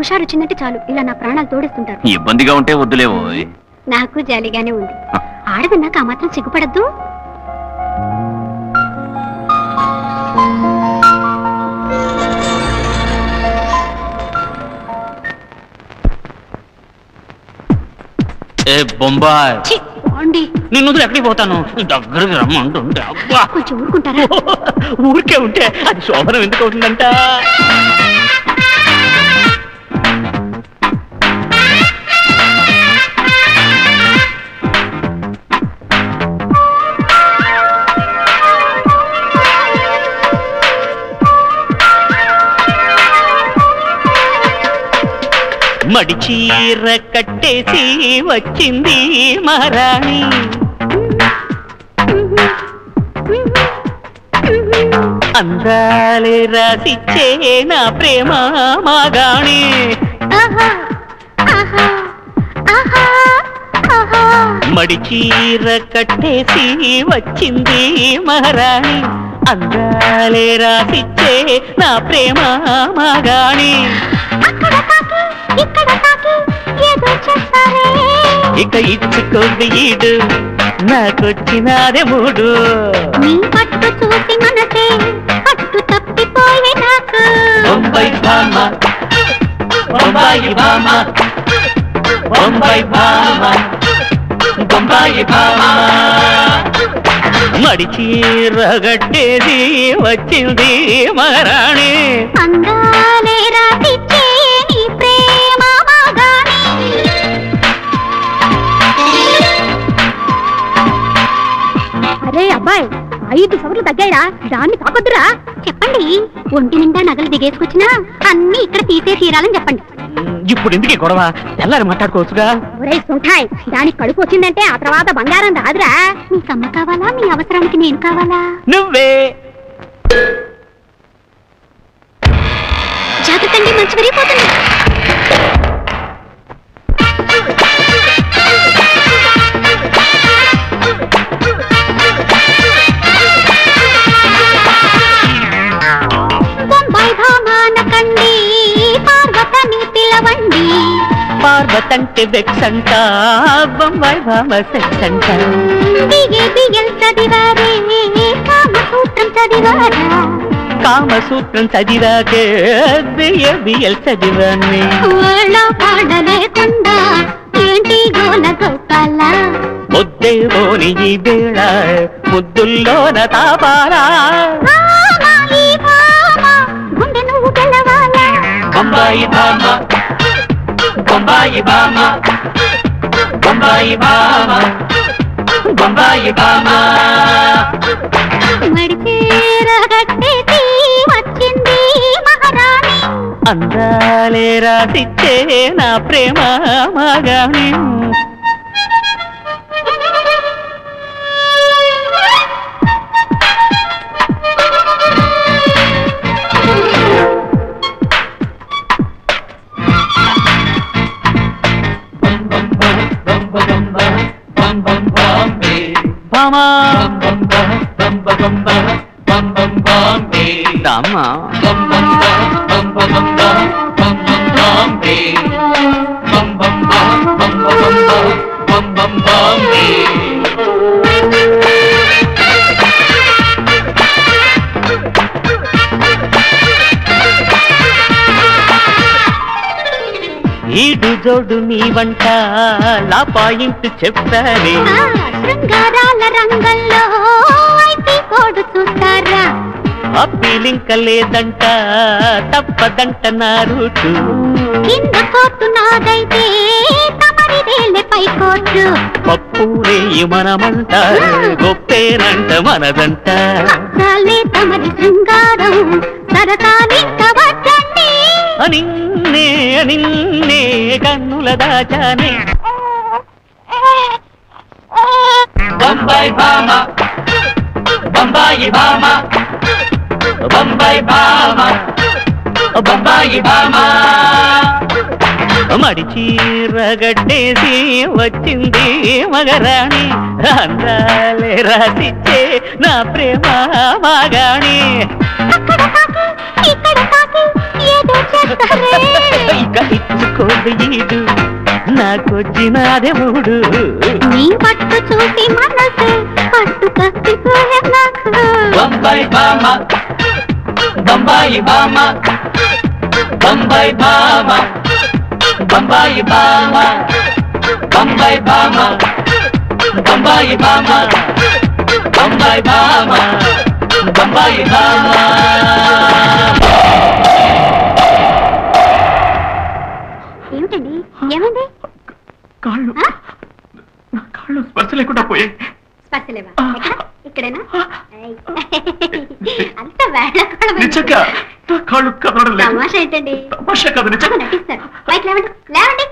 హుషారు వచ్చిందంటే చాలు. ఇలా నా ప్రాణాలు తోడేస్తుంటారు. ఇబ్బందిగా ఉంటే వద్దులేవో. నాకు జాలీగానే ఉంది. ఆడదన్నాక ఆ మాత్రం సిగ్గుపడద్దు. ఏ బొంబాయ్. ఛీ, పోండి. నిన్ను వదిలి ఎక్కడికి పోతాను? దగ్గరికి రమ్మంటుంటే అబ్బా. కొంచెం ఊరుకుంటారా? ఊరికే ఉంటే అది శోభనం ఎందుకు అవుతుందంట? మడి చీర కట్టేసి వచ్చింది మహారాణి. అందాలే రాసిచ్చే నా ప్రేమ మాగాణి ఆహా, ఆహా, ఆహా, ఆహా. మడి చీర కట్టేసి వచ్చింది మహారాణి. అందాలే రాసిచ్చే నా ప్రేమ మాగాణి అక్కడ తాకి, ఇక్కడ తాకి, ఏదో చేస్తారే. ఇక ఇచ్చుకోండి ఈడు నాకొచ్చినాదే మూడు నీ పట్టు చూసి మనసే పట్టు తప్పిపోయే నాకు బొంబాయి భామ బొంబాయి భామ బొంబాయి భామ బొంబాయి భామ మడిచి రగట్టేది వచ్చింది మహారాణి అందాలే రాసిచ్చే ఐదు సవర్లు తగ్గాయిరా. దాన్ని తాకొద్దురా చెప్పండి. ఒంటి నిండా నగలు దిగేసుకొచ్చినా అన్ని ఇక్కడ తీసే తీరాలని చెప్పండి. ఇప్పుడు ఎందుకు గొడవ? తెల్లారి మాట్లాడుకోవచ్చుగా. ఒరే సుంఠాయ్ దానికి కడుపు వచ్చిందంటే ఆ తర్వాత బంగారం రాదురా. మీకు అమ్మ కావాలా? మీ అవసరానికి నేను కావాలా? నువ్వే. జాగ్రత్త అండి మంచి విరిగిపోతుంది. పిలవండి పార్వతంటే వెక్సంట బొంబాయి భామ సెక్స్ అంట బిగే బిగల్ చదివారే కామసూత్రం చదివారా కామసూత్రం చదివాకే బియ్యల్ చదివాన్ని వాళ్ళ పాడ లేకుండా ఏంటి గోల గోపాల? ముద్దే పోని ఈ వేళ ముద్దుల్లోన బొంబాయి భామ బొంబాయి భామ బొంబాయి భామ బొంబాయి మహారాణి. అందాలే రాసిచ్చే నా ప్రేమ మగాని. భామా దామా ఈడు జోడు నీ వంట లా పాయింట్ చెప్పాలి ఆ, శృంగారాల రంగంలో ఐపీ కోడు చూస్తారా? అప్పీలింక లేదంట తప్పదంట నా రూటు. కింద కోర్టు నాదైతే తమరిదేలే పై కోర్టు. పప్పు నెయ్యి మనమంట గొప్పేనంట మనదంట. చాలే తమరి శృంగారం సరసాలింక వద్దండి నిన్నే నిన్నే కన్నుల దాచానే. బొంబాయి భామ బొంబాయి భామ బొంబాయి భామ బొంబాయి భామ మడిచి రగడ్డేసి వచ్చింది మగరాణి. అందాలే రాసిచ్చే నా ప్రేమ మగాణి. నాకొచ్చినాదే మూడు నీ పట్టు చూసి మనసే పట్టు కత్తిపోయే నాకు. బొంబాయి బామ బొంబాయి బామ బొంబాయి బామ బొంబాయి బామ బొంబాయి బామ బొంబాయి బామ బొంబాయి బామ బొంబాయి బామ. ఏమిటండి? ఏమైంది? కాళ్ళు? నా కాళ్ళు స్పర్శ లేకుండా పోయాయి స్పర్శలేవా ఇక్కడేనా. అంత వేళ నిజంగా నా కాళ్ళు కదలడం లేదు. తమాషా ఏంటండి? తమాషా కాదు అలా నిజంగా నటిస్తారు. బయట లేవండి. లేవండి.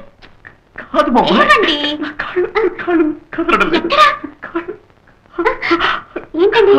కాదు బాబు ఏమండి? నా కాళ్ళు కాళ్ళు కదలడం లేదు. ఎక్కడ? కాళ్ళు. ఏంటండి?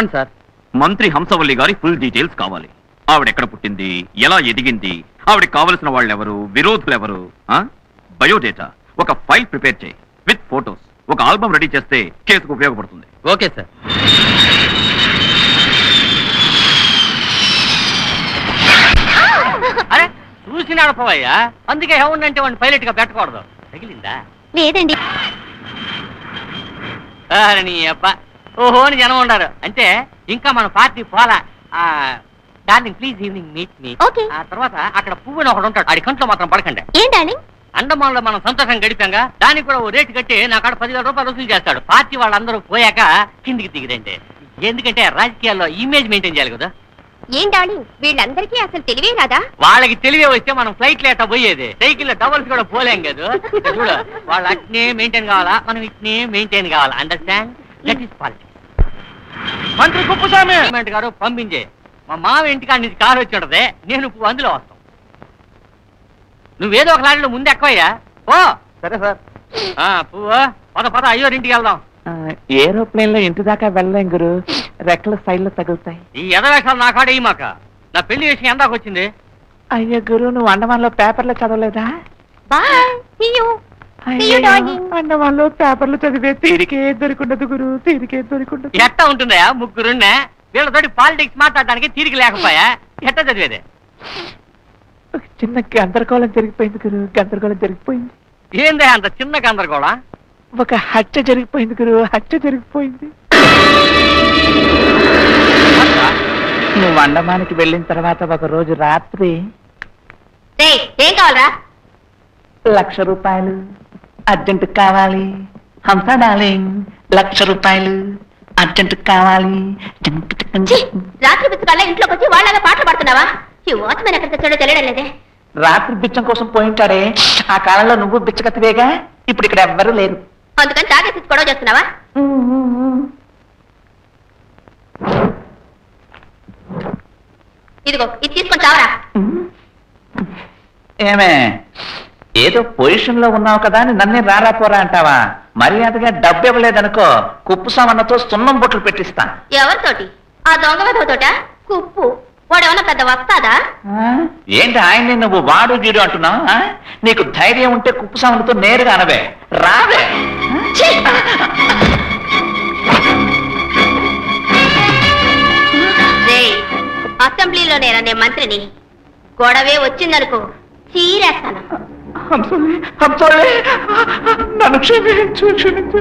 చెప్పండి సార్. మంత్రి హంసవల్లి గారి ఫుల్ డీటెయిల్స్ కావాలి. ఆవిడ ఎక్కడ పుట్టింది? ఎలా ఎదిగింది? ఆవిడకి కావలసిన వాళ్ళు ఎవరు విరోధులు ఎవరు బయోడేటా? ఒక ఫైల్ ప్రిపేర్ చేయి. With photos. ఒక ఆల్బమ్ రెడీ చేస్తే కేసుకు ఉపయోగపడుతుంది. Okay sir. అరే చూసి నడపవయ్యా అందుకే ఏముందంటే వాడిని పైలట్గా పెట్టకూడదు. తగిలిందా? లేదండి. అరే నీ అబ్బ. ఓహో అని జనం ఉండారు అంటే ఇంకా మన పార్టీ పోలా. ఆ darling please evening meet me Okay. ఆ తర్వాత అక్కడ పువ్వుని ఒకడు ఉంటాడు. ఆడి కంట్లో మాత్రం పడకండి. ఏం డార్లింగ్? అండమాన్లో మనం సంతోషం గడిపాంగా దానికి కూడా ఓ రేటు కట్టి నా కాడ పదివేల రూపాయలు వసూలు చేస్తాడు. పార్టీ వాళ్ళందరూ పోయాక కిందికి దిగిరండి. ఎందుకంటే రాజకీయాల్లో ఇమేజ్ మెయింటైన్ చేయాలి కదా. ఏం డార్లింగ్? వీళ్ళందరికీ అసలు తెలివే రాదా? వాళ్ళకి తెలివే వస్తే మనం ఫ్లైట్ లేట పోయేది. సైకిల్ డబల్స్ కూడా పోలేం కదా. చూడు వాళ్ళు అట్నే మెయింటైన్ కావాలా మనం ఇట్నే మెయింటైన్ కావాలా. అండర్స్టాండ్ దట్ ఈస్ పాలిటిక్స్ మంత్రి కుప్పుస్వామి గవర్నమెంట్ గారు పంపించే. మా మామ ఇంటికాడ నుంచి కారు వచ్చి ఉంటది. నేను పువ్వు అందులో వస్తాం. నువ్వేదో ఒక లారీలో ముందు ఎక్కువయ్యా? ఓ సరే సార్. ఆ, పువ్వు. పద పద అయ్యో ఇంటికి వెళ్దాం. ఏరోప్లేన్లో ఇంటి దాకా వెళ్ళలేం గురు. రెక్కల సైడ్లో తగులుతాయి. ఈ ఎదవేషాలు నా కాడ మాక. నా పెళ్ళి విషయం ఎందాక వచ్చింది? అయ్యో గురు నువ్వు అండమాన్లో పేపర్లో చదవలేదా? బాయ్ అండమాన్లో పేపర్లు చదివే తీరికే దొరికుండదు గురు తీరికే దొరికుండదు. ఎట్టా ఉంటుందా ముగ్గురున్నే? వీళ్ళతోటి పాలిటిక్స్ మాట్లాడడానికి తీరిక లేకపోయా? ఎట్ట చదివేది? చిన్న గందరగోళం జరిగిపోయింది గురు గందరగోళం జరిగిపోయింది. ఏందే అంత చిన్న గందరగోళం? ఒక హత్య జరిగిపోయింది గురు హత్య జరిగిపోయింది. నువ్వు అండమానికి వెళ్ళిన తర్వాత ఒక రోజు రాత్రి ఏం కావాలరా? లక్ష రూపాయలు. అర్జెంట్ కావాలి. హంస డార్లింగ్ లక్ష రూపాయలు అర్జెంట్ కావాలి. రాత్రి పుస్తకాల్లో ఇంట్లోకి వచ్చి వాళ్ళగా పాటలు పాడుతున్నావా? ఈ వాచ్మెన్ ఎక్కడ తెచ్చాడో తెలియడం లేదే. రాత్రి బిచ్చం కోసం పోయింటాడే ఆ కాలంలో నువ్వు బిచ్చగతివేగా? ఇప్పుడు ఇక్కడ ఎవ్వరూ లేరు. అందుకని తాగేసి గొడవ చేస్తున్నావా? ఇదిగో ఇది తీసుకొని చావరా. ఏమే? ఏదో పొజిషన్లో ఉన్నావు కదా అని నన్నే రారా పోరా అంటావా? మర్యాదగా డబ్బు ఇవ్వలేదనుకో కుప్పు సామాన్లతో సున్నం బొట్లు పెట్టిస్తా. ఎవరితోటి? ఆ దొంగ విధవతోట? కుప్పు. వాడేమన్నా పెద్ద వస్తాదా? ఏంటి ఆయన్ని నువ్వు వాడు గీడు అంటున్నావు? నీకు ధైర్యం ఉంటే కుప్పు సామాన్లతో నేరుగా అనవే. రావే. అసెంబ్లీలో నేననే మంత్రిని. గొడవే వచ్చిందనుకో చీరేస్తాను. నన్ను క్షమించు క్షమించు